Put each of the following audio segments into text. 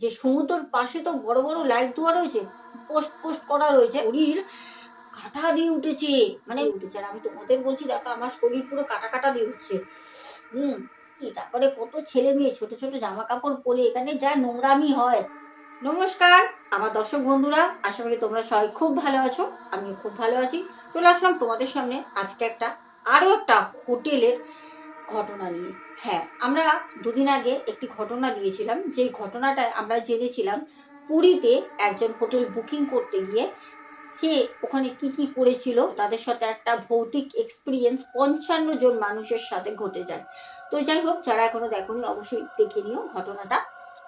যে সমুদ্রের পাশে তো বড় বড় লাইট দেওয়া রয়েছে, পোস্ট পোস্ট করা রয়েছে। শরীর কাটা দিয়ে উঠেছে মানে উঠেছে আর আমি তোমাদের বলছি, দেখো আমার শরীর পুরো কাটা কাটা দিয়ে উঠছে। হুম তারপরে কত ছেলে মেয়ে, ছোট ছোট জামা কাপড় পরে এখানে যা নোংরামি হয়। নমস্কার, আমার দর্শক বন্ধুরা, আশা করি তোমরা সবাই খুব ভালো আছো, আমিও খুব ভালো আছি। চলে আসলাম তোমাদের সামনে আজকে একটা আরও একটা হোটেলের ঘটনা নিয়ে। হ্যাঁ আমরা দুদিন আগে একটি ঘটনা দিয়েছিলাম। যে ঘটনাটায় আমরা জেনেছিলাম, পুরীতে একজন হোটেল বুকিং করতে গিয়ে সে ওখানে কি কি করেছিল তাদের সাথে একটা ভৌতিক এক্সপিরিয়েন্স পঞ্চান্ন জন মানুষের সাথে ঘটে যায়। তো যাই হোক, যারা এখনও দেখোনি, অবশ্যই দেখে নিও ঘটনাটা।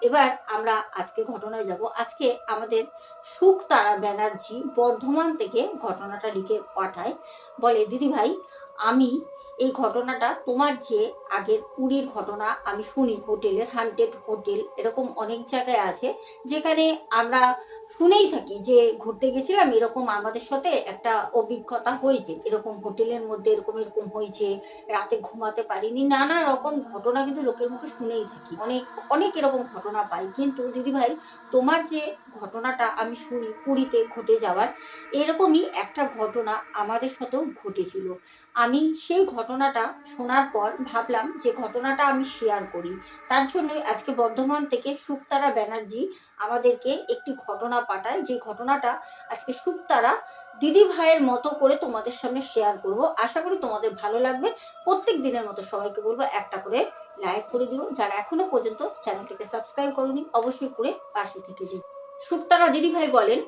এবার আমরা আজকে ঘটনায় যাব। আজকে আমাদের সুখতারা ব্যানার্জি বর্ধমান থেকে ঘটনাটা লিখে পাঠায়। বলে দিদি ভাই আমি এই ঘটনাটা তোমার যে আগের পুরীর ঘটনা আমি শুনি, হোটেলের হান্টেড হোটেল, এরকম অনেক জায়গায় আছে, যেখানে আমরা শুনেই থাকি যে ঘুরতে গেছিলাম, এরকম আমাদের সাথে একটা অভিজ্ঞতা হয়েছে। এরকম হোটেলের মধ্যে এরকম এরকম হয়েছে, রাতে ঘুমাতে পারিনি, নানা রকম ঘটনা কিন্তু লোকের মুখে শুনেই থাকি। অনেক অনেক এরকম ঘটনা পাই। কিন্তু দিদিভাই তোমার যে ঘটনাটা আমি শুনি পুরীতে ঘটে যাওয়ার, এরকমই একটা ঘটনা আমাদের সাথেও ঘটেছিল। আমি সেই ঘটনাটা শোনার পর ভাবলাম যে ঘটনাটা আমি শেয়ার করি। তার জন্যই আজকে বর্ধমান থেকে সুক্তারা ব্যানার্জি আমাদেরকে একটি ঘটনা পাঠায়। যে ঘটনাটা আজকে সুক্তারা দিদি ভাইয়ের মতো করে তোমাদের সামনে শেয়ার করব। আশা করি তোমাদের ভালো লাগবে। প্রত্যেক দিনের মতো সবাইকে বলব একটা করে লাইক করে দিও। যারা এখনও পর্যন্ত চ্যানেলটিকে সাবস্ক্রাইব করনি, অবশ্যই করে পাশে থেকে যে সুক্তারা দিদি ভাই বলেন,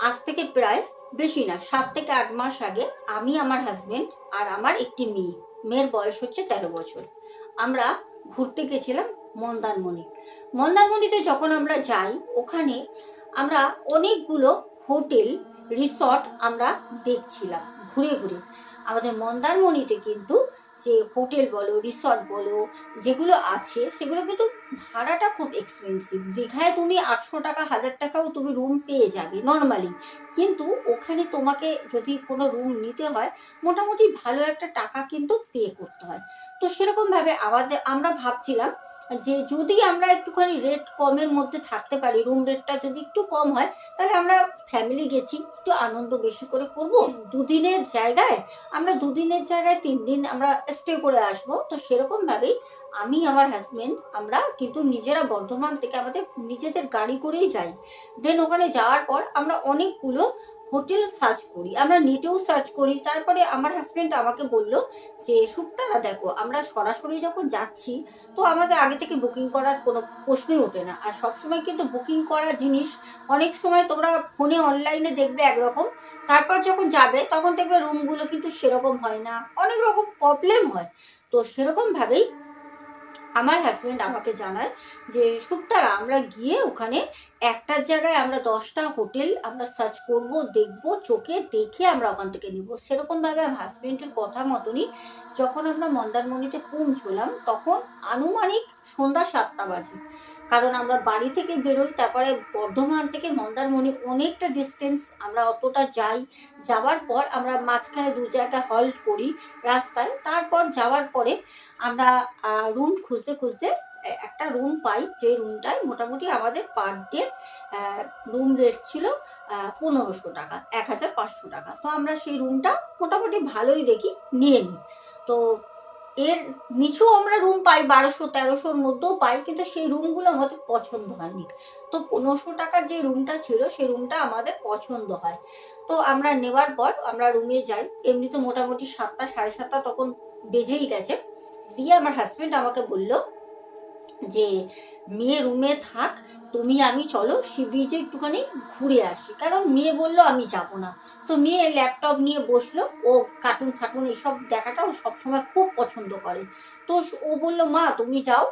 আজ থেকে প্রায় বেশি না, সাত থেকে আট মাস আগে আমি আমার হাজবেন্ড আর আমার একটি মেয়ে, মেয়ের বয়স হচ্ছে তেরো বছর। আমরা ঘুরতে গেছিলাম মন্দারমণি। মন্দারমণিতে যখন আমরা যাই, ওখানে আমরা অনেকগুলো হোটেল, রিসর্ট আমরা দেখছিলাম ঘুরে ঘুরে। আমাদের মন্দারমণিতে কিন্তু যে হোটেল বলো, রিসর্ট বলো, যেগুলো আছে, সেগুলো কিন্তু ভাড়াটা খুব এক্সপেন্সিভ দীঘায় তুমি আটশো টাকা, হাজার টাকাও তুমি রুম পেয়ে যাবে নর্মালি কিন্তু ওখানে তোমাকে যদি কোনো রুম নিতে হয়, মোটামুটি ভালো একটা টাকা কিন্তু পে করতে হয়। তো সেরকমভাবে আমাদের, আমরা ভাবছিলাম যে যদি আমরা একটুখানি রেট কমের মধ্যে থাকতে পারি রুম রেটটা যদি একটু কম হয়, তাহলে আমরা ফ্যামিলি গেছি, একটু আনন্দ বেশি করে করব। দুদিনের জায়গায়, আমরা দুদিনের জায়গায় তিন দিন আমরা স্টে করে আসব। তো সেরকমভাবেই আমি, আমার হাজব্যান্ড আমরা কিন্তু নিজেরা বর্ধমান থেকে আমাদের নিজেদের গাড়ি করেই যাই। দেন ওখানে যাওয়ার পর আমরা অনেকগুলো হোটেল সার্চ করি। আমরা নেটেও সার্চ করি। তারপরে আমার হাজবেন্ড আমাকে বলল যে সুক্তারা দেখো, আমরা সরাসরি যখন যাচ্ছি, তো আমাদের আগে থেকে বুকিং করার কোনো প্রশ্নই ওঠে না। আর সবসময় কিন্তু বুকিং করা জিনিস, অনেক সময় তোমরা ফোনে অনলাইনে দেখবে একরকম। তারপর যখন যাবে, তখন দেখবে রুমগুলো কিন্তু সেরকম হয় না। অনেক রকম প্রবলেম হয়। তো সেরকমভাবেই আমার হাজব্যান্ড আমাকে জানায় যে শুক্তারা আমরা গিয়ে ওখানে একটার জায়গায় আমরা দশটা হোটেল আমরা সার্চ করব, দেখব, চোখে দেখে আমরা ওখান থেকে নিব। সেরকমভাবে আমার হাজব্যান্ডের কথা মতনই যখন আমরা মন্দারমণিতে পৌঁছলাম, তখন আনুমানিক সন্ধ্যা সাতটা বাজে। কারণ আমরা বাড়ি থেকে বেরোই, তারপরে বর্ধমান থেকে মন্দারমণি অনেকটা ডিস্টেন্স আমরা অতটা যাই। যাওয়ার পর আমরা মাঝখানে দু জায়গায় হল্ট করি রাস্তায়, তারপর যাওয়ার পরে আমরা রুম খুঁজতে খুঁজতে একটা রুম পাই। যে রুমটায় মোটামুটি আমাদের পার ডে রুম রেট ছিল পনেরোশো টাকা, এক হাজার পাঁচশো টাকা। তো আমরা সেই রুমটা মোটামুটি ভালোই দেখি, নিয়ে নিই। তো এর নিচেও আমরা রুম পাই, বারোশো, তেরোশোর মধ্যেও পাই, কিন্তু সেই রুমগুলো আমাদের পছন্দ হয়নি। তো পনেরোশো টাকার যে রুমটা ছিল, সেই রুমটা আমাদের পছন্দ হয়। তো আমরা নেওয়ার পর আমরা রুমে যাই। এমনি তো মোটামুটি সাতটা, সাড়ে সাতটা তখন বেজেই গেছে। দিয়ে আমার হাজব্যান্ড আমাকে বলল যে মেয়ে রুমে থাক, তুমি আমি চলো সি বিচে একটুখানি ঘুরে আসি। কারণ মেয়ে বলল আমি যাব না। তো মেয়ে ল্যাপটপ নিয়ে বসল, ও কার্টুন ফাটুন এসব দেখাটা ও সবসময় খুব পছন্দ করে। তো ও বলল, মা, তুমি যাও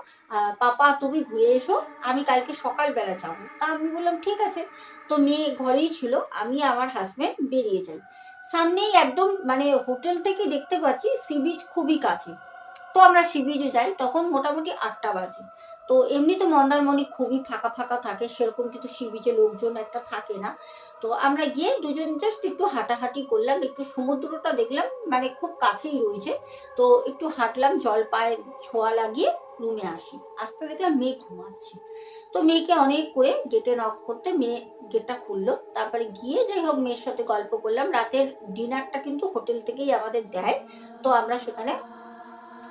পাপা, তুমি ঘুরে এসো, আমি কালকে সকালবেলা যাব। তা আমি বললাম, ঠিক আছে। তো মেয়ে ঘরেই ছিল, আমি আমার হাজব্যান্ড বেরিয়ে যাই। সামনেই একদম মানে হোটেল থেকে দেখতে পাচ্ছি, সি বিচ খুবই কাছে। তো আমরা সি বিচে যাই, তখন মোটামুটি আটটা বাজে। তো এমনিতে মন্দারমণি খুবই ফাঁকা ফাঁকা থাকে, সেরকম কিন্তু সি বিচে লোকজন একটা থাকে না। তো আমরা গিয়ে দুজন জাস্ট একটু হাঁটাহাঁটি করলাম, একটু সমুদ্রটা দেখলাম মানে খুব কাছেই রয়েছে। তো একটু হাঁটলাম, জল পায়ে ছোঁয়া লাগিয়ে রুমে আসি। আসতে দেখলাম মেয়ে ঘুমাচ্ছে। তো মেয়েকে অনেক করে গেটে নক করতে মেয়ে গেটটা খুললো। তারপরে গিয়ে যাই হোক, মেয়ের সাথে গল্প করলাম। রাতের ডিনারটা কিন্তু হোটেল থেকেই আমাদের দেয়। তো আমরা সেখানে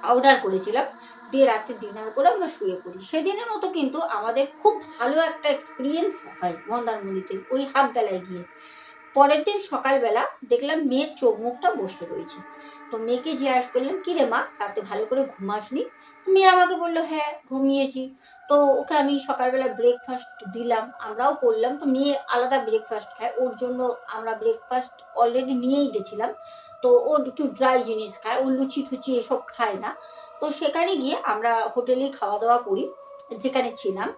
অর্ডার করেছিলাম। দিয়ে রাতে ডিনার করে আমরা শুয়ে পড়ি। সেদিনের মতো কিন্তু আমাদের খুব ভালো একটা এক্সপিরিয়েন্স হয় মন্দারমণিতে, ওই হাফবেলায় গিয়ে। পরের দিন সকালবেলা দেখলাম মেয়ের চোখ মুখটা বসে রয়েছে। তো মেয়েকে জিজ্ঞাসা করলাম কী রে মা, রাতে ভালো করে ঘুমাসনি? মেয়ে আমাকে বলল হ্যাঁ ঘুমিয়েছি। তো ওকে আমি সকালবেলা ব্রেকফাস্ট দিলাম। আমরাও করলাম। তো মেয়ে আলাদা ব্রেকফাস্ট খায় ওর জন্য আমরা ব্রেকফাস্ট অলরেডি নিয়েই গেছিলাম। তো ও একটু ড্রাই জিনিস খায়। ও লুচি টুচি এসব খায় না। তো সেখানে গিয়ে আমরা হোটেলেই খাওয়া দাওয়া করি, যেখানে ছিলাম।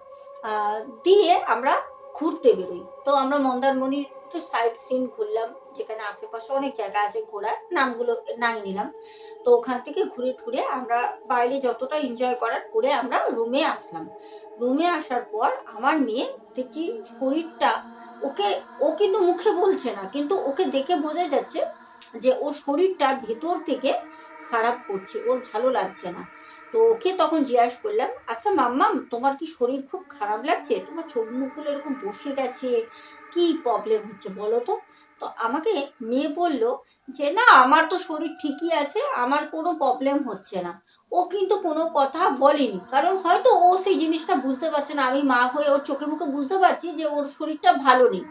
দিয়ে আমরা ঘুরতে বেরোই। তো আমরা মন্দারমণির একটু সাইড সিন ঘুরলাম, যেখানে আশেপাশে অনেক জায়গা আছে ঘোরার, নামগুলো নাই নিলাম। তো ওখান থেকে ঘুরে ঘুরে আমরা বাইরে যতটা এনজয় করার করে আমরা রুমে আসলাম। রুমে আসার পর আমার মেয়ে দেখছি শরীরটা ওকে, ও কিন্তু মুখে বলছে না, কিন্তু ওকে দেখে বোঝা যাচ্ছে যে ওর শরীরটা ভেতর থেকে খারাপ করছে, ওর ভালো লাগছে না। তো ওকে তখন জিজ্ঞাসা করলাম আচ্ছা মাম্মাম, তোমার কি শরীর খুব খারাপ লাগছে? তোমার চোখ মুখগুলো এরকম বসে গেছে? কি প্রবলেম হচ্ছে বলো তো? তো আমাকে মেয়ে বলল যে, না, আমার তো শরীর ঠিকই আছে, আমার কোনো প্রবলেম হচ্ছে না। ও কিন্তু কোনো কথা বলেনি। কারণ হয়তো ও সেই জিনিসটা বুঝতে পারছে না। আমি মা হয়ে ওর চোখে মুখে বুঝতে পারছি যে ওর শরীরটা ভালো নেই।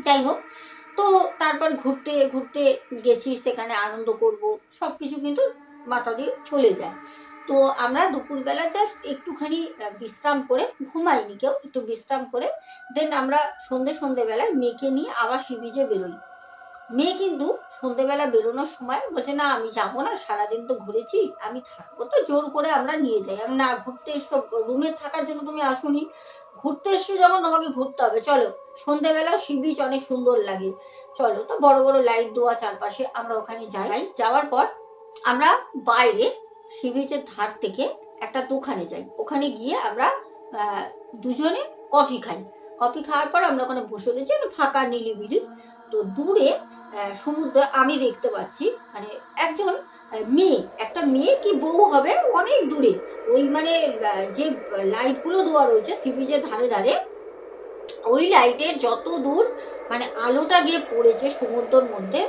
যাই হোক, তো তারপর ঘুরতে ঘুরতে গেছি, সেখানে আনন্দ করব সব কিছু কিন্তু মাথা দিয়ে চলে যায়। তো আমরা দুপুরবেলা জাস্ট একটুখানি বিশ্রাম করে ঘুমাইনি কেউ, একটু বিশ্রাম করে দেন আমরা সন্ধে সন্ধেবেলায় মেয়েকে নিয়ে আবার সিবিজে বেরোই। মেয়ে কিন্তু সন্ধেবেলা বেরোনোর সময় বলছে, না, আমি যাব না, সারাদিন তো ঘুরেছি, আমি থাকব। তো জোর করে আমরা নিয়ে যাই। আমি, না, ঘুরতে এসো, রুমে থাকার জন্য তুমি আসুনি। ঘুরতে এসছো যখন, তোমাকে ঘুরতে হবে। চলো সন্ধেবেলা সি বিচ অনেক সুন্দর লাগে। চলো। তো বড় বড় লাইট দেওয়া চারপাশে আমরা ওখানে যাই। যাওয়ার পর আমরা বাইরে সি বিচের ধার থেকে একটা দোকানে যাই। ওখানে গিয়ে আমরা দুজনে কফি খাই। কফি খাওয়ার পর আমরা ওখানে বসে রয়েছি ফাঁকা নিলিবিলি। তো দূরে সমুদ্র আমি দেখতে পাচ্ছি মানে একজন মেয়ে, একটা মেয়ে কি বউ হবে অনেক দূরে। ওই মানে যে লাইটগুলো দেওয়া রয়েছে সি বিচের ধারে ধারে ওই লাইটের যত দূর মানে আলোটা গিয়ে পড়েছে সমুদ্রের মধ্যে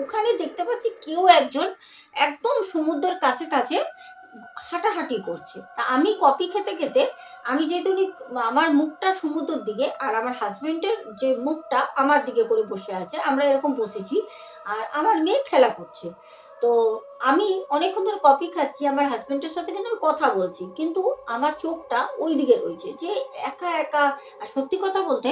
ওখানে দেখতে পাচ্ছি কেউ একজন একদম সমুদ্রের কাছে কাছে হাঁটাহাঁটি করছে। তা আমি কফি খেতে খেতে আমি যেহেতু আমার মুখটা সমুদ্রের দিকে আর আমার হাজবেন্ডের যে মুখটা আমার দিকে করে বসে আছে, আমরা এরকম বসেছি আর আমার মেয়ে খেলা করছে। তো আমি অনেকক্ষণ ধরে কফি খাচ্ছি, আমার হাজব্যান্ডের সাথে কিন্তু আমি কথা বলছি, কিন্তু আমার চোখটা ওই দিকে রয়েছে যে একা একা। আর সত্যি কথা বলতে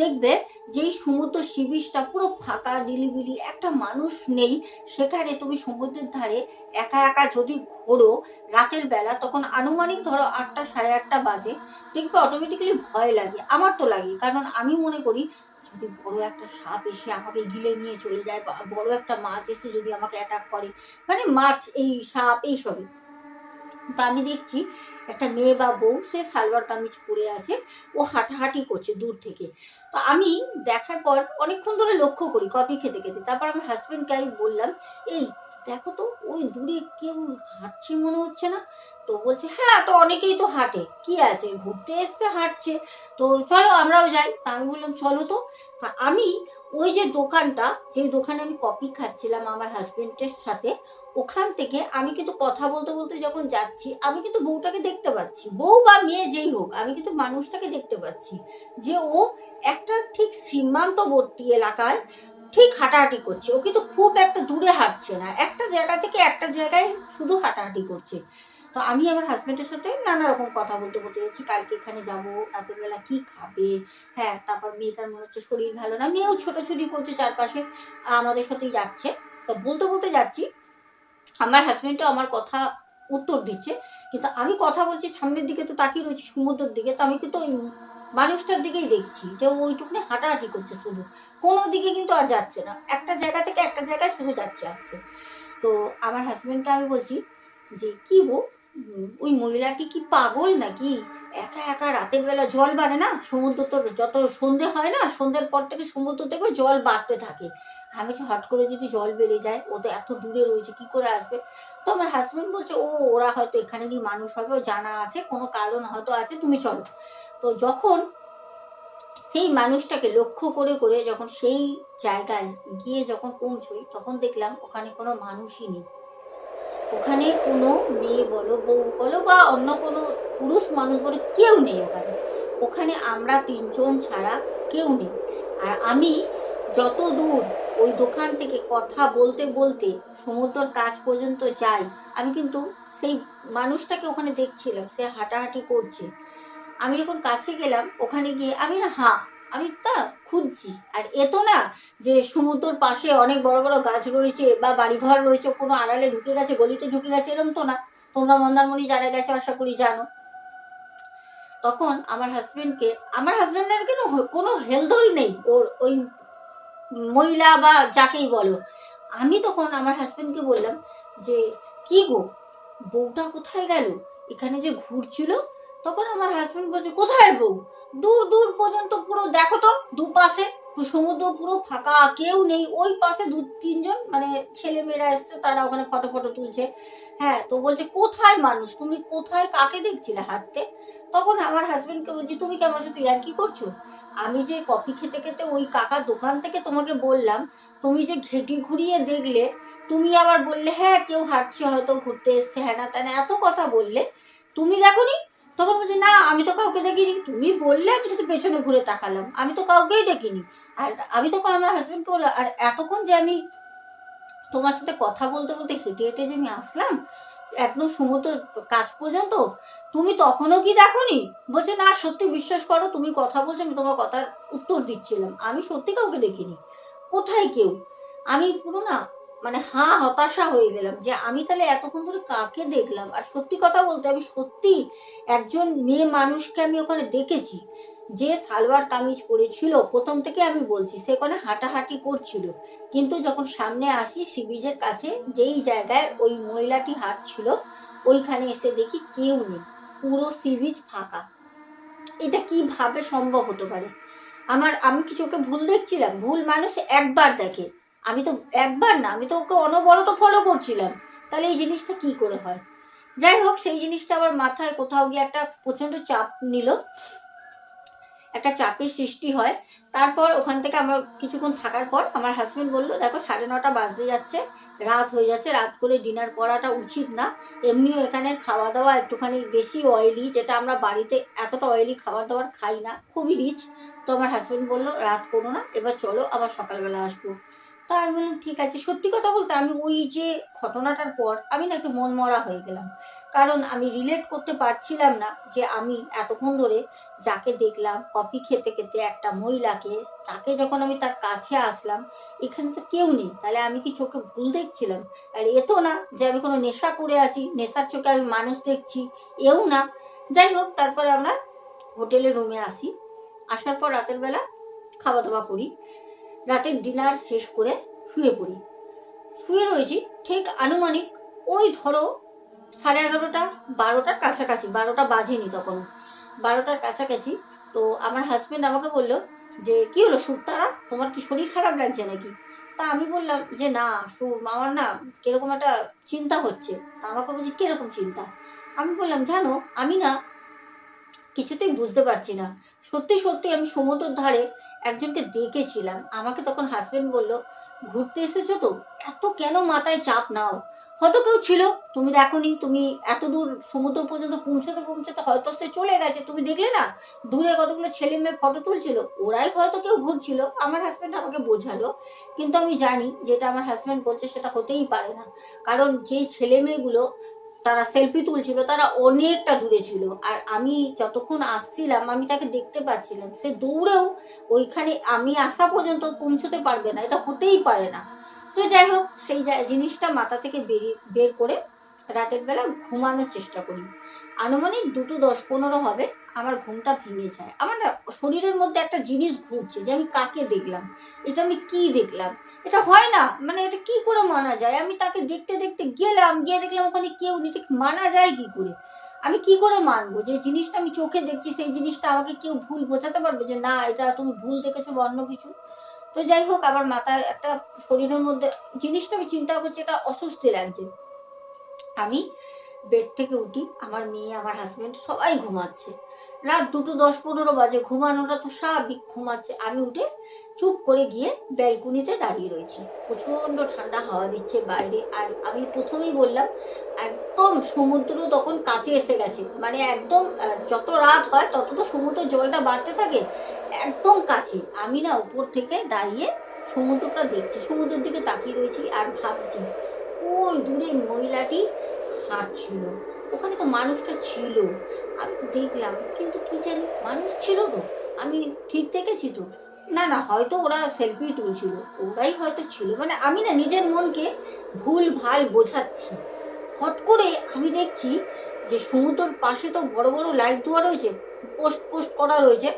দেখবে যেই সমুদ্র সি বিচটা পুরো ফাঁকা, নিলিবিলি, একটা মানুষ নেই, সেখানে তুমি সমুদ্রের ধারে একা একা যদি ঘোরো রাতের বেলা, তখন আনুমানিক ধরো আটটা সাড়ে আটটা বাজে, দেখবে অটোমেটিক্যালি ভয় লাগে, আমার তো লাগে কারণ আমি মনে করি যদি বড় একটা সাপ এসে আমাকে গিলে নিয়ে চলে যায় বা বড় একটা মাছ এসে যদি আমাকে অ্যাটাক করে মানে মাছ, এই সাপ এইসবই তো আমি দেখছি একটা মেয়ে বা বউ, সে সালোয়ার কামিজ পরে আছে, ও হাঁটাহাঁটি করছে দূর থেকে। তো আমি দেখার পর অনেকক্ষণ ধরে লক্ষ্য করি কফি খেতে খেতে। তারপর আমার হাজব্যান্ডকে আমি বললাম, এই দেখো তো, ওই দূরে কেউ হাঁটছে মনে হচ্ছে না। তো বলছে হ্যাঁ তো অনেকেই তো হাঁটে। কি আছে? ঘুরতে এসছে, হাঁটছে। তো চলো, আমরাও যাই। তা আমি বললাম, চলো তো। আমি ওই যে দোকানটা, যে দোকানে আমি কফি খাচ্ছিলাম আমার হাজবেন্ডের সাথে, ওখান থেকে আমি কিন্তু কথা বলতে বলতে যখন যাচ্ছি, আমি কিন্তু বউটাকে দেখতে পাচ্ছি। বউ বা মেয়ে যেই হোক, আমি কিন্তু মানুষটাকে দেখতে পাচ্ছি। যে ও একটা ঠিক সীমান্তবর্তী এলাকায় ঠিক হাঁটাহাঁটি করছে। ও কিন্তু খুব একটা দূরে হাঁটছে না। একটা জায়গা থেকে একটা জায়গায় শুধু হাঁটাহাঁটি করছে। তো আমি আমার হাজবেন্ডের সাথে নানা রকম কথা বলতে বলতে যাচ্ছি। কালকে এখানে যাব, রাতের বেলা কি খাবে? হ্যাঁ তারপর মেয়েটার মনে হচ্ছে শরীর ভালো না। মেয়েও ছোটাছুটি করছে চারপাশে, আমাদের সাথেই যাচ্ছে। তো বলতে বলতে যাচ্ছি, আমার হাজবেন্ডও আমার কথা উত্তর দিচ্ছে। কিন্তু আমি কথা বলছি সামনের দিকে তো তাকিয়ে রয়েছি, সমুদ্রের দিকে। তো আমি কিন্তু ওই মানুষটার দিকেই দেখছি যে ওইটুকুনি হাঁটাহাঁটি করছে শুধু। কোনো দিকে কিন্তু আর যাচ্ছে না। একটা জায়গা থেকে একটা জায়গায় শুধু যাচ্ছে, আসছে। তো আমার হাজবেন্ডকে আমি বলছি যে, কি গো? ওই মহিলাটি কি পাগল নাকি? একা একা রাতের বেলা জল বাড়ে না? সমুদ্র তো যত সন্ধে হয় না, সন্ধ্যের পর থেকে সমুদ্র থেকে জল বাড়তে থাকে। আমি হট করে যদি জল বেড়ে যায়, ও তো এত দূরে রয়েছে, কি করে আসবে? তো আমার হাজব্যান্ড বলছে, ও, ওরা হয়তো এখানে কি মানুষ হবে, ও জানা আছে, কোনো কারণ হয়তো আছে, তুমি চলো। তো যখন সেই মানুষটাকে লক্ষ্য করে করে যখন সেই জায়গায় গিয়ে যখন পৌঁছই, তখন দেখলাম ওখানে কোনো মানুষই নেই। ওখানে কোনো মেয়ে বলো, বউ বলো বা অন্য কোনো পুরুষ মানুষ বলো কেউ নেই ওখানে। ওখানে আমরা তিনজন ছাড়া কেউ নেই। আর আমি যত দূর ওই দোকান থেকে কথা বলতে বলতে সমুদ্রর কাজ পর্যন্ত যাই, আমি কিন্তু সেই মানুষটাকে ওখানে দেখছিলাম। সে হাঁটাহাঁটি করছে। আমি যখন কাছে গেলাম, ওখানে গিয়ে আমি না, হা, আমি না খুঁজছি। আর এ তো না, যে সমুদ্রর পাশে অনেক বড় বড় গাছ রয়েছে বা বাড়িঘর রয়েছে, কোনো আড়ালে ঢুকে গেছে, গলিতে ঢুকে গেছে এরকম তো না। তোমরা মন্দারমণি যারা গেছে, আশা করি জানো। তখন আমার হাজবেন্ডকে আমার হাজবেন্ডের কোনো কোনো হেলদোল নেই, ওর ওই মহিলা বা যাকেই বলো। আমি তখন আমার হাজবেন্ডকে বললাম যে, কি গো, বউটা কোথায় গেল? এখানে যে ঘুরছিল তখন আমার হাজবেন্ড বলছে, কোথায় বউ? দূর দূর পর্যন্ত পুরো দেখো তো, দুপাশে। সমুদ্র পুরো ফাঁকা, কেউ নেই। ওই পাশে দু, তিনজন মানে ছেলে মেয়েরা এসছে, তারা ওখানে ফটো ফটো তুলছে। হ্যাঁ তো বলছে, কোথায় মানুষ? তুমি কোথায় কাকে দেখছিলে হাঁটতে? তখন আমার হাজবেন্ডকে বলছি, তুমি কেমন সাথে ইয়ার কি করছ? আমি যে কফি খেতে খেতে ওই কাকার দোকান থেকে তোমাকে বললাম, তুমি যে ঘেটি ঘুরিয়ে দেখলে, তুমি আবার বললে হ্যাঁ কেউ হাঁটছে, হয়তো ঘুরতে এসছে। হ্যাঁ না তাই এত কথা বললে, তুমি দেখোনি? তখন বলছি, না, আমি তো কাউকে দেখিনি। তুমি বললে আমি শুধু পেছনে ঘুরে তাকালাম। আমি তো কাউকেই দেখিনি। আর আমি তখন আমার হাজবেন্ডকে বললাম, আর এতক্ষণ যে আমি তোমার সাথে কথা বলতে বলতে হেঁটে হেঁটে যে আমি আসলাম, একদম সমুদ্র কাজ পর্যন্ত, তুমি তখনও কি দেখোনি? বলছে, না, সত্যি বিশ্বাস করো, তুমি কথা বলছো, আমি তোমার কথার উত্তর দিচ্ছিলাম। আমি সত্যি কাউকে দেখিনি। কোথায় কেউ? আমি পুরো না মানে হা, হতাশা হয়ে গেলাম যে আমি তাহলে এতক্ষণ ধরে কাকে দেখলাম? আর সত্যি কথা বলতে আমি সত্যি একজন মেয়ে মানুষকে আমি ওখানে দেখেছি, যে সালোয়ার কামিজ পরেছিল। প্রথম থেকে আমি বলছি, সে হাঁটাহাঁটি করছিল। কিন্তু যখন সামনে আসি সি বিচের কাছে, যেই জায়গায় ওই মহিলাটি হাঁটছিল, ওইখানে এসে দেখি কেউ নেই। পুরো সি বিচ ফাঁকা। এটা কীভাবে সম্ভব হতে পারে? আমার, আমি কি চোখে ভুল দেখছিলাম? ভুল মানুষ একবার দেখে। আমি তো একবার না, আমি তো ওকে অনবরত ফলো করছিলাম। তাহলে এই জিনিসটা কি করে হয়? যাই হোক, সেই জিনিসটা আবার মাথায় কোথাও গিয়ে একটা প্রচণ্ড চাপ নিল। একটা চাপের সৃষ্টি হয়। তারপর ওখান থেকে আমার কিছুক্ষণ থাকার পর আমার হাজব্যান্ড বলল, দেখো, সাড়ে নটা বাজতে যাচ্ছে, রাত হয়ে যাচ্ছে, রাত করে ডিনার করাটা উচিত না। এমনিও এখানে খাওয়া দাওয়া একটুখানি বেশি অয়েলি যেটা আমরা বাড়িতে এতটা অয়েলি খাবার দাবার খাই না, খুবই রিচ তো আমার হাজব্যান্ড বলল, রাত করো না, এবার চলো, আবার সকালবেলা আসব। তা আমি বললাম, ঠিক আছে। সত্যি কথা বলতে আমি ওই যে ঘটনাটার পর আমি না একটু মন মরা হয়ে গেলাম। কারণ আমি রিলেট করতে পারছিলাম না যে আমি এতক্ষণ ধরে যাকে দেখলাম, কফি খেতে খেতে একটা মহিলাকে, তাকে যখন আমি তার কাছে আসলাম, এখানে তো কেউ নেই। তাহলে আমি কি চোখে ভুল দেখছিলাম? আর এ তো না যে আমি কোনো নেশা করে আছি, নেশার চোখে আমি মানুষ দেখছি, এও না। যাই হোক, তারপরে আমরা হোটেলের রুমে আসি। আসার পর রাতের বেলা খাওয়া দাওয়া করি। রাতের ডিনার শেষ করে শুয়ে পড়ি। শুয়ে রয়েছি ঠিক আনুমানিক ওই ধরো সাড়ে এগারোটা, বারোটার কাছাকাছি, বারোটা বাজেনি তখন বারোটার কাছাকাছি তো আমার হাজব্যান্ড আমাকে বলল যে, কি হলো সুতারা তোমার কি শরীর খারাপ লাগছে নাকি? তা আমি বললাম যে, না আমার না কীরকম একটা চিন্তা হচ্ছে। তা আমাকে বলছি, কীরকম চিন্তা? আমি বললাম, জানো, আমি না কিছুতেই বুঝতে পারছি না। সত্যি সত্যি আমি সমুদ্রের ধারে একজনকে দেখেছিলাম। আমাকে তখন হাজবেন্ড বলল, ঘুরতে এসেছ তো? এত কেন মাথায় চাপ নাও? হয়তো কেউ ছিল। তুমি দেখোনি, তুমি এত দূর সমুদ্র পর্যন্ত পৌঁছতে পৌঁছতে হয়তো সে চলে গেছে। তুমি দেখলে না? দূরে কতগুলো ছেলে মেয়ে ফটো তুলছিল। ওরাই হয়তো কেউ ঘুরছিল। আমার হাজব্যান্ড আমাকে বোঝালো। কিন্তু আমি জানি, যেটা আমার হাজব্যান্ড বলছে সেটা হতেই পারে না। কারণ যেই ছেলে মেয়েগুলো তারা সেলফি তুলছিল, তারা অনেকটা দূরে ছিল। আর আমি যতক্ষণ আসছিলাম, আমি তাকে দেখতে পাচ্ছিলাম। সে দৌড়েও ওইখানে আমি আসা পর্যন্ত পৌঁছতে পারবে না, এটা হতেই পারে না। তো যাই হোক, সেই জিনিসটা মাথা থেকে বেরিয়ে, বের করে রাতের বেলা ঘুমানোর চেষ্টা করি। আনুমানিক দুটো দশ পনেরো হবে, আমার ঘুমটা ভেঙে যায়। আমার না শরীরের মধ্যে একটা জিনিস ঘুরছে যে আমি কাকে দেখলাম, এটা আমি কি দেখলাম? এটা হয় না মানে এটা কি করে মানা যায়? আমি তাকে দেখতে দেখতে গেলাম, গিয়ে দেখলাম ওখানে কেউ নেই, ঠিক মানা যায় কি করে? আমি কি করে মানবো যে জিনিসটা আমি চোখে দেখছি, সেই জিনিসটা আমাকে কেউ ভুল বোঝাতে পারবে যে না, এটা তুমি ভুল দেখেছ বা অন্য কিছু? তো যাই হোক, আমার মাথায় একটা শরীরের মধ্যে জিনিসটা আমি চিন্তা করছি এটা অস্বস্তি লাগছে। আমি বেড থেকে উঠি, আমার মেয়ে, আমার হাজব্যান্ড সবাই ঘুমাচ্ছে। রাত দুটো দশ পনেরো বাজে, ঘুমানোটা তো স্বাভাবিক, ঘুমাচ্ছে। আমি উঠে চুপ করে গিয়ে ব্যালকনিতে দাঁড়িয়ে রয়েছি। প্রচণ্ড ঠান্ডা হাওয়া দিচ্ছে বাইরে, আর আমি প্রথমেই বললাম, একদম সমুদ্র তখন কাছে এসে গেছে। মানে একদম যত রাত হয়, তত তো সমুদ্রের জলটা বাড়তে থাকে, একদম কাছে। আমি না উপর থেকে দাঁড়িয়ে সমুদ্রটা দেখছি, সমুদ্রের দিকে তাকিয়ে রয়েছি আর ভাবছি, ওই দূরে মহিলাটি হাঁটছিল ওখানে তো মানুষটা ছিল। আমি দেখলাম, কিন্তু কি জানি, মানুষ ছিল তো। আমি ঠিক দেখেছি তো। না না, হয়তো ওরা সেলফি তুলছিল। ওরাই হয়তো ছিল। মানে আমি না নিজের মনকে ভুল ভালো বোঝাচ্ছি। হট করে আমি দেখছি যে সমুদ্রের পাশে তো বড় বড় লাইট দেওয়া রয়েছে পোস্ট পোস্ট করা রয়েছে।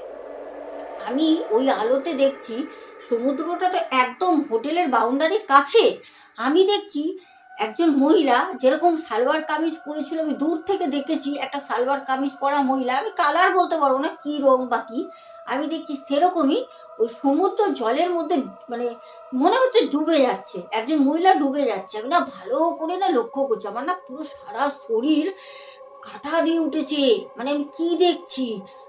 আমি ওই আলোতে দেখছি সমুদ্রটা তো একদম হোটেলের বাউন্ডারির কাছে। আমি দেখছি একজন মহিলা যেরকম সালোয়ার কামিজ পরেছিল, আমি দূর থেকে দেখেছি একটা সালোয়ার কামিজ পরা মহিলা। আমি কালার বলতে পারব না কী রং বা কী। আমি দেখছি সেরকমই ওই সমুদ্র জলের মধ্যে মানে মনে হচ্ছে ডুবে যাচ্ছে। একজন মহিলা ডুবে যাচ্ছে। আমি না ভালো করে না লক্ষ্য করছি। আমার না পুরো সারা শরীর কাটা দিয়ে উঠেছে। মানে আমি কি দেখছি?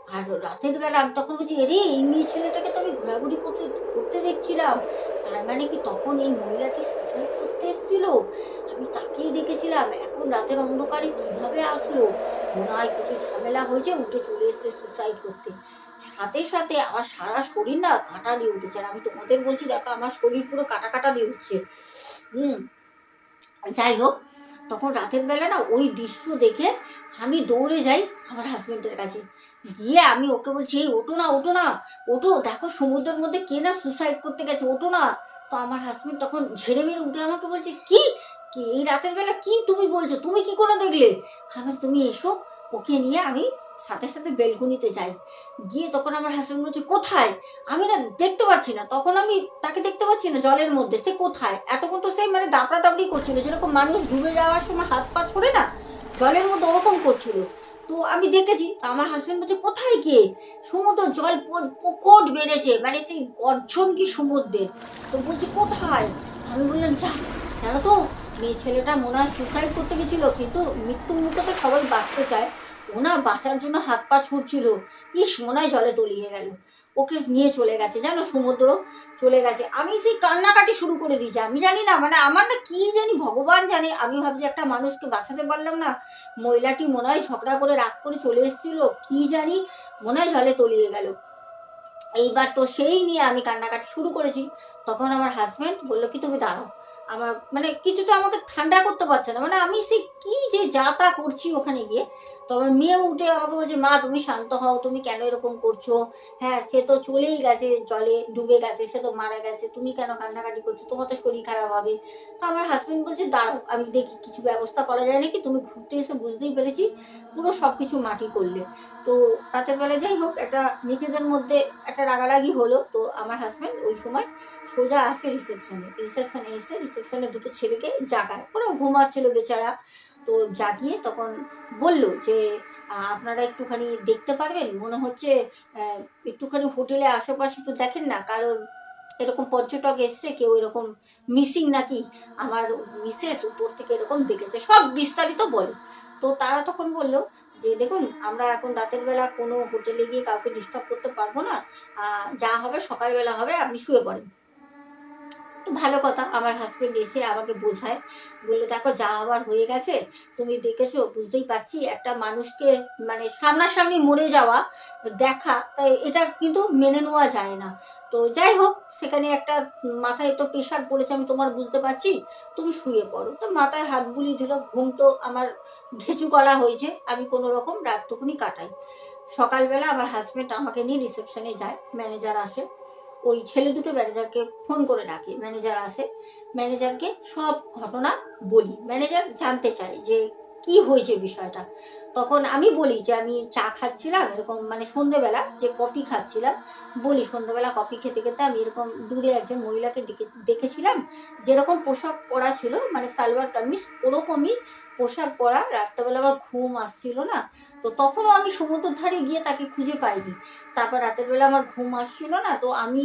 আর রাতের বেলা আমি তখন বলছি, এরে, এই মেয়ে ছেলেটাকে তো আমি ঘোরাঘুরি করতে করতে দেখছিলাম। তার মানে কি তখন এই মহিলাটি সুসাইড করতে এসেছিল? আমি তাকেই দেখেছিলাম। এখন রাতের অন্ধকারে কীভাবে আসলো? মনে হয় কিছু ঝামেলা হয়েছে, উঠে চলে এসেছে সুসাইড করতে। সাথে সাথে আমার সারা শরীর না কাটা দিয়ে উঠেছে। আর আমি তোমাদের বলছি, দেখো আমার শরীর পুরো কাটা কাটা দিয়ে উঠছে। হুম, যাই হোক, তখন রাতের বেলা না ওই দৃশ্য দেখে আমি দৌড়ে যাই আমার হাজবেন্ডের কাছে। গিয়ে আমি ওকে বলছি, এই ওটো না ওটো না ওটো দেখো সমুদ্রের মধ্যে কে না সুসাইড করতে গেছে ওটো না। তো আমার হাজবেন্ড তখন ঝেড়ে মেরে উঠে আমাকে বলছে, কি? এই রাতের বেলা কি তুমি বলছো? তুমি কি করে দেখলে? আমি তুমি এসো, ওকে নিয়ে আমি সাথে সাথে বেলকুনিতে যাই। গিয়ে তখন আমার হাজবেন্ড বলছে, কোথায়? আমি না দেখতে পাচ্ছি না। তখন আমি তাকে দেখতে পাচ্ছি না জলের মধ্যে, সে কোথায়? এতক্ষণ তো সে মানে দাপড়া দাপড়ি করছিল, যেরকম মানুষ ডুবে যাওয়ার সময় হাত পা ছড়ে না, জলের মধ্যে ওরকম করছিল। তো আমি দেখেছি আমার হাজব্যান্ড বলছে, কোথায় কে? সমুদ্র জল কোট বেড়েছে মানে সেই গর্জন কি সমুদ্রের তো বলছে, কোথায়? আমি বললাম, যা, জানো তো, মেয়ে ছেলেটা মনে হয় সুসাইড করতে গেছিল, কিন্তু মৃত্যুর মুখে তো সবাই বাঁচতে চায়। ওনা বাঁচার জন্য হাত পা ছুটছিল ইস, মনে হয় জলে তলিয়ে গেল। ওকে নিয়ে চলে গেছে, জানো সমুদ্র চলে গেছে। আমি সেই কান্নাকাটি শুরু করে দিয়েছি, আমি জানি না মানে আমার না কি জানি ভগবান জানে। আমি ভাবছি একটা মানুষকে বাঁচাতে পারলাম না। মহিলাটি মনে হয় ঝগড়া করে, রাগ করে চলে এসেছিল, কি জানি মনে হয় জলে তলিয়ে গেল। এইবার তো সেই নিয়ে আমি কান্নাকাটি শুরু করেছি। তখন আমার হাজব্যান্ড বলল কি, তুমি দাঁড়াও। আমার মানে কিছু তো আমাকে ঠান্ডা করতে পারছে না। মানে আমি সে কি যে যা তা করছি ওখানে গিয়ে, তো আমার মেয়ে উঠে আমাকে বলছে, মা, তুমি শান্ত হও, তুমি কেন এরকম করছ? হ্যাঁ সে তো চলেই গেছে, জলে ডুবে গেছে, সে তো মারা গেছে, তুমি কেন কান্নাকাটি করছ? তোমার তো শরীর খারাপ হবে। তো আমার হাজব্যান্ড বলছে, দাঁড়াও, আমি দেখি, কিছু ব্যবস্থা করা যায় নাকি? তুমি ঘুরতে এসে বুঝতেই পেরেছি, পুরো সব কিছু মাটি করলে। তো রাতের বেলা যাই হোক, একটা নিজেদের মধ্যে একটা রাগারাগি হলো। তো আমার হাজব্যান্ড ওই সময় সোজা আসে রিসেপশনে রিসেপশনে এসে রিসেপশনে দুটো ছেলেকে জাগায়। ওরা ঘুমাচ্ছিল বেচারা। তো জাগিয়ে তখন বলল যে আপনারা একটুখানি দেখতে পারবেন? মনে হচ্ছে একটুখানি হোটেলে আশেপাশে একটু দেখেন না? কারণ এরকম পর্যটক এসছে, কেউ এরকম মিসিং নাকি? আমার মিসেস উপর থেকে এরকম দেখেছে। সব বিস্তারিত বলে। তো তারা তখন বলল যে, দেখুন, আমরা এখন রাতের বেলা কোনো হোটেলে গিয়ে কাউকে ডিস্টার্ব করতে পারব না। যা হবে সকালবেলা হবে, আপনি শুয়ে পড়েন। তো ভালো কথা। আমার হাজব্যান্ড এসে আমাকে বোঝায়। বলল, দেখো, যা আবার হয়ে গেছে। তুমি দেখেছ, বুঝতেই পারছি, একটা মানুষকে মানে সামনাসামনি মরে যাওয়া, দেখা এটা কিন্তু মেনে নেওয়া যায় না। তো যাই হোক, সেখানে একটা মাথায় তো প্রেশার পড়েছে, আমি তোমার বুঝতে পারছি। তুমি শুয়ে পড়ো। তো মাথায় হাত বুলিয়ে দিল, ঘুম তো আমার ঘেঁচু করা হয়েছে। আমি কোনো রকম রাতটুকুনি কাটাই। সকালবেলা আমার হাজব্যান্ড আমাকে নিয়ে রিসেপশনে যায় ম্যানেজার আসে। ওই ছেলে দুটো ম্যানেজারকে ফোন করে ডাকে। ম্যানেজার আসে ম্যানেজারকে সব ঘটনা বলি। ম্যানেজার জানতে চায় যে কি হয়েছে বিষয়টা। তখন আমি বলি যে, আমি চা খাচ্ছিলাম এরকম মানে সন্ধেবেলা যে কফি খাচ্ছিলাম, বলি সন্ধেবেলা কফি খেতে খেতে আমি এরকম দূরে একজন মহিলাকে দেখেছিলাম। যেরকম পোশাক পরা ছিল মানে সালোয়ার কামিজ, ওরকমই পোশাক পরা, রাত্রেবেলা আমার ঘুম আসছিল না? তো তখনও আমি সমুদ্রের ধারে গিয়ে তাকে খুঁজে পাইনি। তারপর রাতের বেলা আমার ঘুম আসছিল না, তো আমি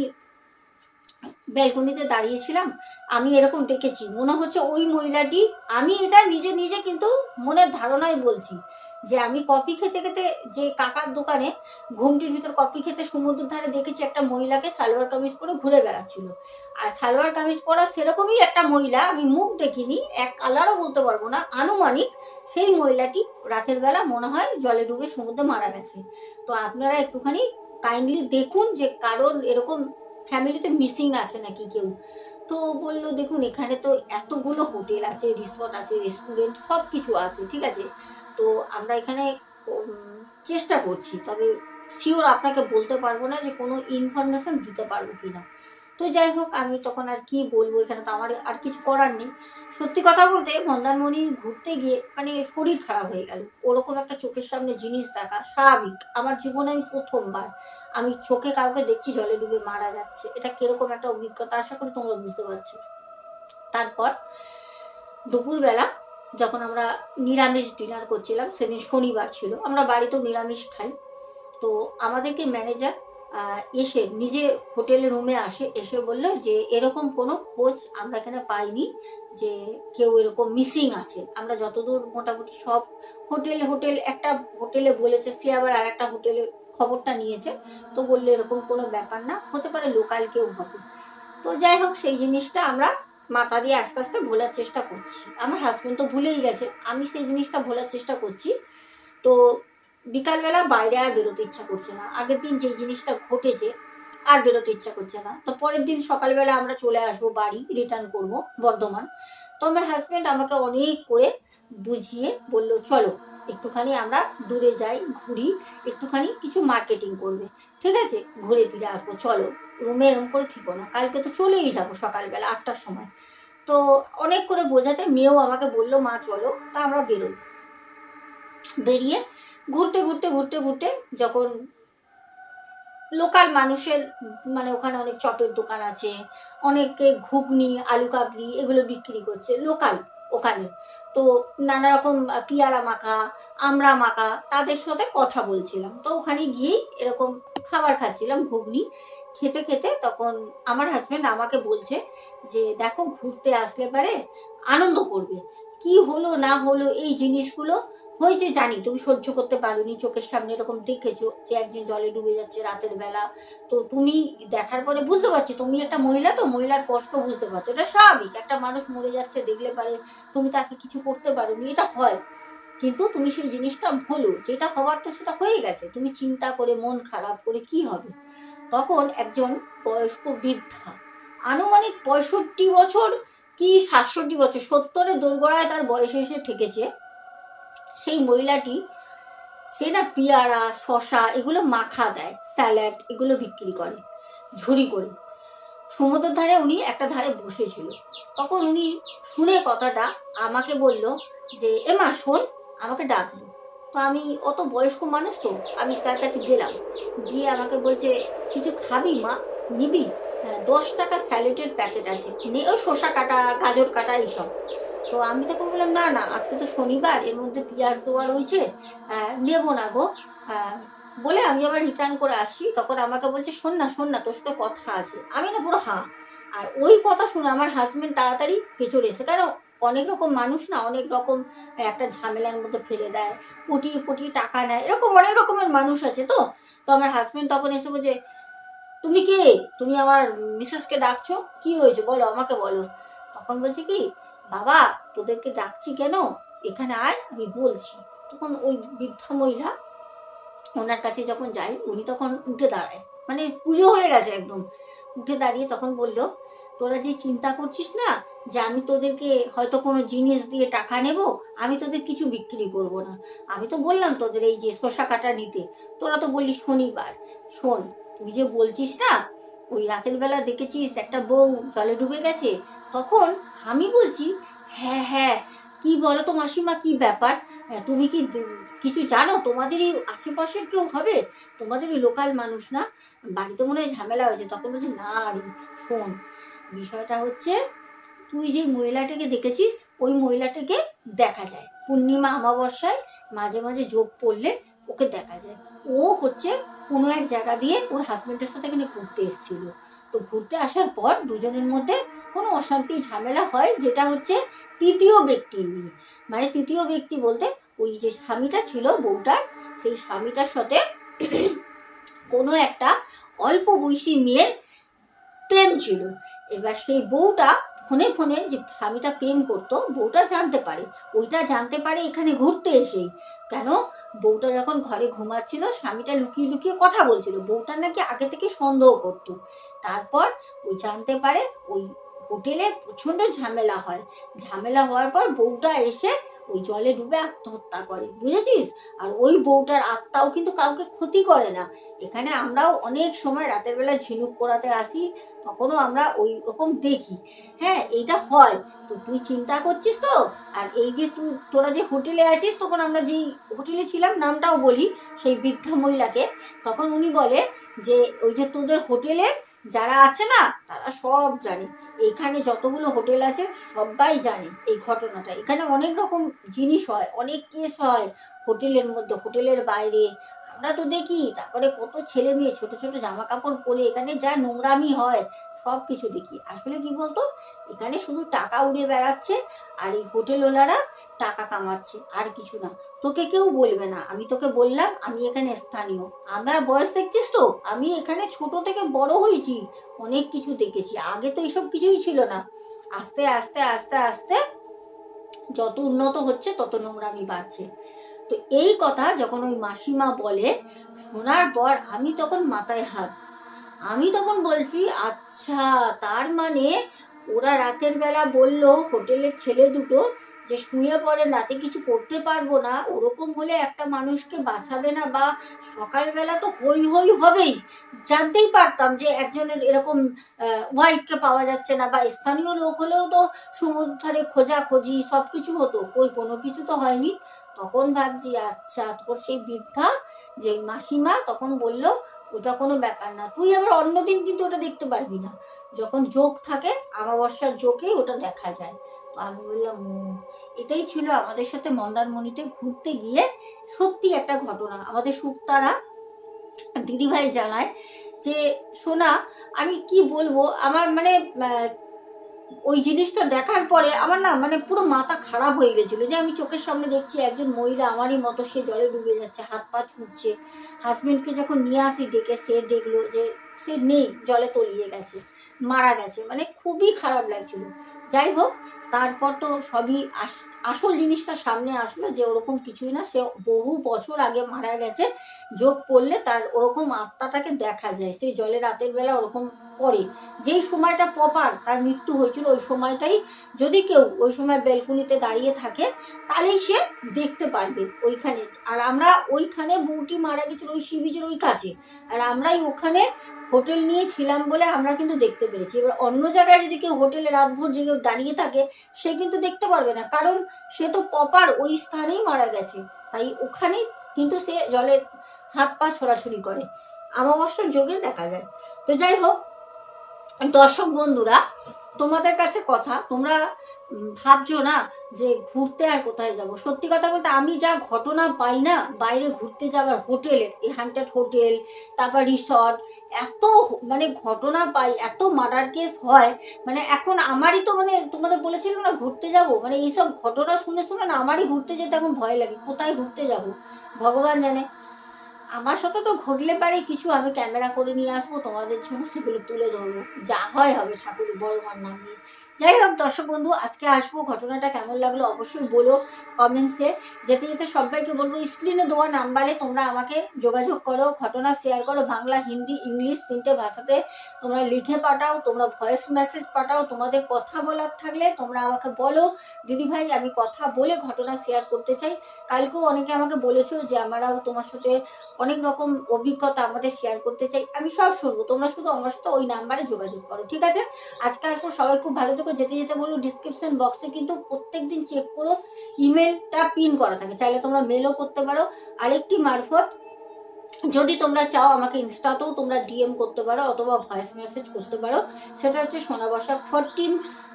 ব্যালকনিতে দাঁড়িয়েছিলাম। আমি এরকম ডেকেছি। মনে হচ্ছে ওই মহিলাটি, আমি এটা নিজে নিজে কিন্তু মনের ধারণায় বলছি। যে আমি কফি খেতে খেতে যে কাকার দোকানে ঘুমটির ভিতর কফি খেতে সমুদ্রের ধারে দেখেছি একটা মহিলাকে সালোয়ার কামিজ পরে ঘুরে বেড়াচ্ছিল। আর সালোয়ার কামিজ পরা সেরকমই একটা মহিলা, আমি মুখ দেখিনি, এক কালারও বলতে পারব না, আনুমানিক সেই মহিলাটি রাতের বেলা মনে হয় জলে ডুবে সমুদ্রে মারা গেছে। তো আপনারা একটুখানি কাইন্ডলি দেখুন যে কারোর এরকম ফ্যামিলিতে মিসিং আছে নাকি কেউ। তো বলল, দেখুন, এখানে তো এতগুলো হোটেল আছে, রিসর্ট আছে, রেস্টুরেন্ট সব কিছু আছে, ঠিক আছে? তো আমরা এখানে চেষ্টা করছি, তবে শিওর আপনাকে বলতে পারব না যে কোনো ইনফরমেশন দিতে পারব কি না তো যাই হোক, আমি তখন আর কি বলব, এখানে তো আমার আর কিছু করার নেই। সত্যি কথা বলতে, মন্দারমণি ঘুরতে গিয়ে মানে শরীর খারাপ হয়ে গেল। ওরকম একটা চোখের সামনে জিনিস দেখা স্বাভাবিক। আমার জীবনে আমি প্রথমবার। আমি চোখে কাউকে দেখছি, জলে ডুবে মারা যাচ্ছে। এটা কীরকম একটা অভিজ্ঞতা, আশা করি তোমরা বুঝতে পারছ। তারপর দুপুরবেলা যখন আমরা নিরামিষ ডিনার করছিলাম, সেদিন শনিবার ছিল। আমরা বাড়িতেও নিরামিষ খাই। তো আমাদেরকে ম্যানেজার এসে নিজে হোটেলের রুমে আসে, এসে বলল যে, এরকম কোনো খোঁজ আমরা এখানে পাইনি যে কেউ এরকম মিসিং আছে। আমরা যতদূর মোটামুটি সব হোটেলে হোটেল একটা হোটেলে বলেছে, সে আবার আর একটা হোটেলে খবরটা নিয়েছে। তো বলল, এরকম কোনো ব্যাপার না, হতে পারে লোকাল কেউ হবে তো যাই হোক, সেই জিনিসটা আমরা মাথা দিয়ে আস্তে আস্তে ভোলার চেষ্টা করছি। আমার হাজব্যান্ড তো ভুলেই গেছে, আমি সেই জিনিসটা ভোলার চেষ্টা করছি। তো বিকালবেলা বাইরে আর বেরোতে ইচ্ছা করছে না। আগের দিন যেই জিনিসটা ঘটেছে, আর বেরোতে ইচ্ছা করছে না। তো পরের দিন সকালবেলা আমরা চলে আসব বাড়ি রিটার্ন করব বর্ধমান। তো আমার হাজব্যান্ড আমাকে অনেক করে বুঝিয়ে বলল, চলো একটুখানি আমরা দূরে যাই, ঘুরি, একটুখানি কিছু মার্কেটিং করবে। ঠিক আছে? ঘুরে ফিরে আসব, চলো। রুমে এরম করে থেকো না। কালকে তো চলেই যাব সকালবেলা আটটার সময়। তো অনেক করে বোঝাতে মেয়েও আমাকে বলল, মা, চলো। তা আমরা বেরোই। বেরিয়ে ঘুরতে ঘুরতে ঘুরতে ঘুরতে যখন লোকাল মানুষের মানে ওখানে অনেক চপের দোকান আছে, অনেকে ঘুগনি, আলু কাবলি এগুলো বিক্রি করছে লোকাল ওখানে। তো নানা রকম পিয়ারা মাখা, আমড়া মাখা, তাদের সাথে কথা বলছিলাম। তো ওখানে গিয়েই এরকম খাবার খাচ্ছিলাম, ঘুগনি। খেতে খেতে তখন আমার হাজব্যান্ড আমাকে বলছে যে, দেখো, ঘুরতে আসলে পারে আনন্দ করবে। কি হলো, না হলো, এই জিনিসগুলো হয়েছে জানি। তুমি সহ্য করতে পারোনি, চোখের সামনে এরকম দেখেছ যে একজন জলে ডুবে যাচ্ছে রাতের বেলা। তো তুমি দেখার পরে বুঝতে পারছি, তুমি একটা মহিলা তো, মহিলার কষ্ট বুঝতে পারছ। এটা স্বাভাবিক, একটা মানুষ মরে যাচ্ছে, দেখলে পারে তুমি তাকে কিছু করতে পারোনি, এটা হয়। কিন্তু তুমি সেই জিনিসটা ভুলো, যেটা হওয়ার তো সেটা হয়ে গেছে। তুমি চিন্তা করে, মন খারাপ করে কি হবে? তখন একজন বয়স্ক বৃদ্ধা, আনুমানিক পঁয়ষট্টি বছর কি সাতষট্টি বছর? সত্তরের দোরগোড়ায় তার বয়স এসে ঠেকেছে। সেই মহিলাটি, সে না পিয়ারা শশা এগুলো মাখা দেয়, স্যালাড, এগুলো বিক্রি করে, ঝুড়ি করে। সমুদ্রের ধারে উনি একটা ধারে বসেছিল। তখন উনি শুনে কথাটা আমাকে বলল যে এমা শোন, আমাকে ডাকলো। তো আমি অত বয়স্ক মানুষ তো, আমি তার কাছে গেলাম। গিয়ে আমাকে বলছে, কিছু খাবি মা? নিবি? দশ টাকা স্যালেডের প্যাকেট আছে। নে ওই শসা কাটা গাজর কাটা এইসব। তো আমি তখন বললাম না না আজকে তো শনিবার এর মধ্যে পেঁয়াজ দেওয়া রয়েছে আহ, নেব না গো। আহ, বলে আমি আবার রিটার্ন করে আসছি। তখন আমাকে বলছে শোন না শোন না তোর সাথে কথা আছে। আমি না পুরো হা। আর ওই কথা শুনে আমার হাজব্যান্ড তাড়াতাড়ি পেছনে এসে কারণ অনেক রকম মানুষ না অনেক রকম একটা ঝামেলার মধ্যে ফেলে দেয় পটিয়ে পটিয়ে টাকা নেয় এরকম অনেক রকমের মানুষ আছে তো। তো আমার হাজব্যান্ড তখন এসে বলছে তুমি কে? তুমি আমার মিসেসকে ডাকছো? কি হয়েছে বলো, আমাকে বলো। তখন বলছে কি, বাবা, তোদেরকে ডাকছি কেন? এখানে আয়, আমি বলছি। তখন ওই বৃদ্ধা মহিলা ওনার কাছে যখন যাই উনি তখন উঠে দাঁড়ায়। মানে পুজো হয়ে গেছে একদম। উঠে দাঁড়িয়ে তখন বলল, তোরা যে চিন্তা করছিস না যে আমি তোদেরকে হয়তো কোনো জিনিস দিয়ে টাকা নেব? আমি তোদের কিছু বিক্রি করব না। আমি তো বললাম তোদের এই যে শসা কাটা নিতে। তোরা তো বললি শনিবার। শোন তুই যে বলছিস না ওই রাতের বেলা দেখেছিস একটা বউ জলে ডুবে গেছে? তখন আমি বলছি হ্যাঁ হ্যাঁ কি বলো তো মাসিমা কি ব্যাপার? হ্যাঁ, তুমি কি কিছু জানো? তোমাদেরই আশেপাশের কেউ হবে? তোমাদেরই লোকাল মানুষ না? বাড়িতে মনে হয় ঝামেলা হয়েছে। তখন বলছে না রে শোন বিষয়টা হচ্ছে তুই যে মহিলাটাকে দেখেছিস ওই মহিলাটাকে দেখা যায়। পূর্ণিমা অমাবস্যায় মাঝে মাঝে যোগ পড়লে ওকে দেখা যায়। ও হচ্ছে কোনো এক জায়গা দিয়ে ওর হাজবেন্ডের সাথে এখানে ঘুরতে এসেছিল। তো ঘুরতে আসার পর দুজনের মধ্যে কোনো অশান্তি, ঝামেলা হয় যেটা হচ্ছে তৃতীয় ব্যক্তি নিয়ে। মানে তৃতীয় ব্যক্তি বলতে ওই যে স্বামীটা ছিল, বউটার, সেই স্বামীটার সাথে কোনো একটা অল্প বয়সী মেয়ের প্রেম ছিল। এবার সেই বউটা ফোনে ফোনে যে স্বামীটা প্রেম করতো, বউটা জানতে পারে। ওইটা জানতে পারে এখানে ঘুরতে এসেই। কেন? বউটা যখন ঘরে ঘুমাচ্ছিল, স্বামীটা লুকিয়ে লুকিয়ে কথা বলছিল। বউটা নাকি আগে থেকে সন্দেহ করত। তারপর ওই জানতে পারে ওই হোটেলে প্রচণ্ড ঝামেলা হয়। ঝামেলা হওয়ার পর বউটা এসে ওই জলে ডুবে আত্মহত্যা করে, বুঝেছিস? আর ওই বউটার আত্মাও কিন্তু কাউকে ক্ষতি করে না। এখানে আমরাও অনেক সময় রাতের বেলা ঝিনুক করাতে আসি, তখনও আমরা ওই রকম দেখি। হ্যাঁ এইটা হয়। তো তুই চিন্তা করছিস তো? আর এই যে তুই, তোরা যে হোটেলে আছিস, তখন আমরা যেই হোটেলে ছিলাম, নামটাও বলি, সেই বৃদ্ধা মহিলাকে, তখন উনি বলে যে, ওই যে তোদের হোটেলে যারা আছে না, তারা সব জানে। এখানে যতগুলো হোটেল আছে, সবাই জানে এই ঘটনাটা। এখানে অনেক রকম জিনিস হয়, অনেক কেস হয় হোটেলের মধ্যে, হোটেলের বাইরে। আমরা তো দেখি, তারপরে কত ছেলে মেয়ে, ছোট ছোট জামা কাপড় পরে এখানে যা নোংরামি হয়, সব কিছু দেখি। আসলে কি বলতো? এখানে শুধু টাকা উড়ে বেড়াচ্ছে, আর এই হোটেলওয়ালারা টাকা কামাচ্ছে, আর কিছু না। তোকে কেউ বলবে না। আমি তোকে বললাম, আমি এখানে স্থানীয়। আমার বয়স দেখছিস তো? আমি এখানে ছোট থেকে বড় হয়েছি, অনেক কিছু দেখেছি। আগে তো এইসব কিছুই ছিল না। আস্তে আস্তে আস্তে আস্তে যত উন্নত হচ্ছে, তত নোংরামি বাড়ছে। তো এই কথা যখন ওই মাসিমা বলে, শোনার পর আমি তখন মাথায় হাত। আমি তখন বলছি আচ্ছা তার মানে ওরা রাতের বেলা বলল হোটেলের ছেলে দুটো যে শুয়ে পড়ে, রাতে কিছু করতে পারব না। ওরকম হলে একটা মানুষকে বাঁচাবে না বা সকালবেলা তো হই হই হবেই। জানতেই পারতাম যে একজনের এরকম ওয়াইফকে পাওয়া যাচ্ছে না বা স্থানীয় লোক হলেও তো সমুদ্র খোঁজাখুঁজি সব কিছু হতো। কই, কোনো কিছু তো হয়নি। তখন ভাবছি আচ্ছা তোর সেই বৃদ্ধা যে মাসিমা তখন বলল ওটা কোনো ব্যাপার না। তুই আবার অন্যদিন কিন্তু ওটা দেখতে পারবি না। যখন যোগ থাকে আমাবস্যার যোগেই ওটা দেখা যায়। তো আমি বললাম "ও, এটাই ছিল আমাদের সাথে মন্দারমণিতে ঘুরতে গিয়ে সত্যি একটা ঘটনা। আমাদের সুক্তারা দিদিভাই জানায় যে সোনা আমি কি বলব? আমার মানে ওই জিনিসটা দেখার পরে আমার না মানে পুরো মাথা খারাপ হয়ে গেছিল যে আমি চোখের সামনে দেখছি একজন মহিলা আমারই মতো, সে জলে ডুবে যাচ্ছে, হাত পা ছুটছে। হাজব্যান্ডকে যখন নিয়ে আসি ডেকে, সে দেখল যে সে নেই, জলে তলিয়ে গেছে, মারা গেছে। মানে খুবই খারাপ লাগছিল। যাই হোক, তারপর তো সবই আস- আসল জিনিসটা সামনে আসলো যে ওরকম কিছুই না, সে বহু বছর আগে মারা গেছে, যোগ পড়লে তার ওরকম আত্মাটাকে দেখা যায়, সেই জলে রাতের বেলা ওরকম পরে যেই সময়টা প্রপার তার মৃত্যু হয়েছিল, ওই সময়টাই যদি কেউ ওই সময় বেলকুনিতে দাঁড়িয়ে থাকে, তাহলেই সে দেখতে পারবে ওইখানে। আর আমরা ওইখানে বউটি মারা গেছিল, ওই সি বিচের ওই কাছে। আর আমরাই ওখানে হোটেল নিয়ে ছিলাম বলে আমরা কিন্তু দেখতে পেরেছি। এবার অন্য জায়গায় যদি কেউ হোটেলে রাতভর কেউ দাঁড়িয়ে থাকে, সে কিন্তু দেখতে পারবে না। কারণ সে তো কপার ওই স্থানেই মারা গেছে। তাই ওখানে কিন্তু সে জলে হাত পা ছোড়াছুড়ি করে। আমাবস্যার যোগে দেখা যায়। তো যাই হোক দর্শক বন্ধুরা, তোমাদের কাছে কথা, তোমরা ভাবছ না যে ঘুরতে আর কোথায় যাব? সত্যি কথা বলতে আমি যা ঘটনা পাই না, বাইরে ঘুরতে যাবার হোটেলের এই হান্টেড হোটেল, তারপর রিসর্ট এত মানে ঘটনা পাই, এত মার্ডার কেস হয় মানে এখন আমারই তো মানে তোমাদের বলেছিল না ঘুরতে যাব মানে এইসব ঘটনা শুনে শুনে না আমারই ঘুরতে যেতে এখন ভয় লাগে, কোথায় ঘুরতে যাব? ভগবান জানে। আমার সাথে তো ঘটলে পারে কিছু, আমি ক্যামেরা করে নিয়ে আসব, তোমাদের জন্য সেগুলো তুলে ধরবো। যা হয় হবে ঠাকুর, বড় মার নাম যাই হোক, দর্শক বন্ধু, আজকে আসব, ঘটনাটা কেমন লাগল অবশ্যই বলো কমেন্টসে যেতে যেতে সবাইকে বলব স্ক্রিনে দেওয়া নাম্বারে তোমরা আমাকে যোগাযোগ করো, ঘটনা শেয়ার করো, বাংলা, হিন্দি, ইংলিশ তিনটে ভাষাতে তোমরা লিখে পাঠাও, তোমরা ভয়েস মেসেজ পাঠাও, তোমাদের কথা বলার থাকলে তোমরা আমাকে বলো। দিদি ভাই, আমি কথা বলে ঘটনা শেয়ার করতে চাই। কালকেও অনেকে আমাকে বলেছ যে আমরাও তোমার সাথে অনেক রকম অভিজ্ঞতা আমাদের শেয়ার করতে চাই। আমি সব শুনব, তোমরা শুধু আমার সাথে ওই নাম্বারে যোগাযোগ করো, ঠিক আছে? আজকে আসব, সবাই খুব ভালো থেকো যেতে যেতে বলব ডিসক্রিপশন বক্সে কিন্তু প্রত্যেক দিন চেক করো ইমেলটা পিন করা থাকে। চাইলে তোমরা মেলও করতে পারো। আরেকটি মারফত, যদি তোমরা চাও আমাকে ইনস্টাতেও তোমরা ডিএম করতে পারো অথবা ভয়েস মেসেজ করতে পারো, সেটা হচ্ছে সোনা বসাক ফোরটিন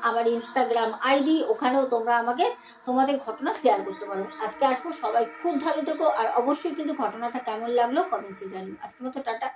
আমার ইনস্টাগ্রাম আইডি ওখানেও তোমরা আমাকে তোমাদের ঘটনা শেয়ার করতে পারো। আজকে আসব, সবাই খুব ভালো থেকো, আর অবশ্যই কিন্তু ঘটনাটা কেমন লাগল কমেন্টসে জানিও। আজকের মতো টাটা।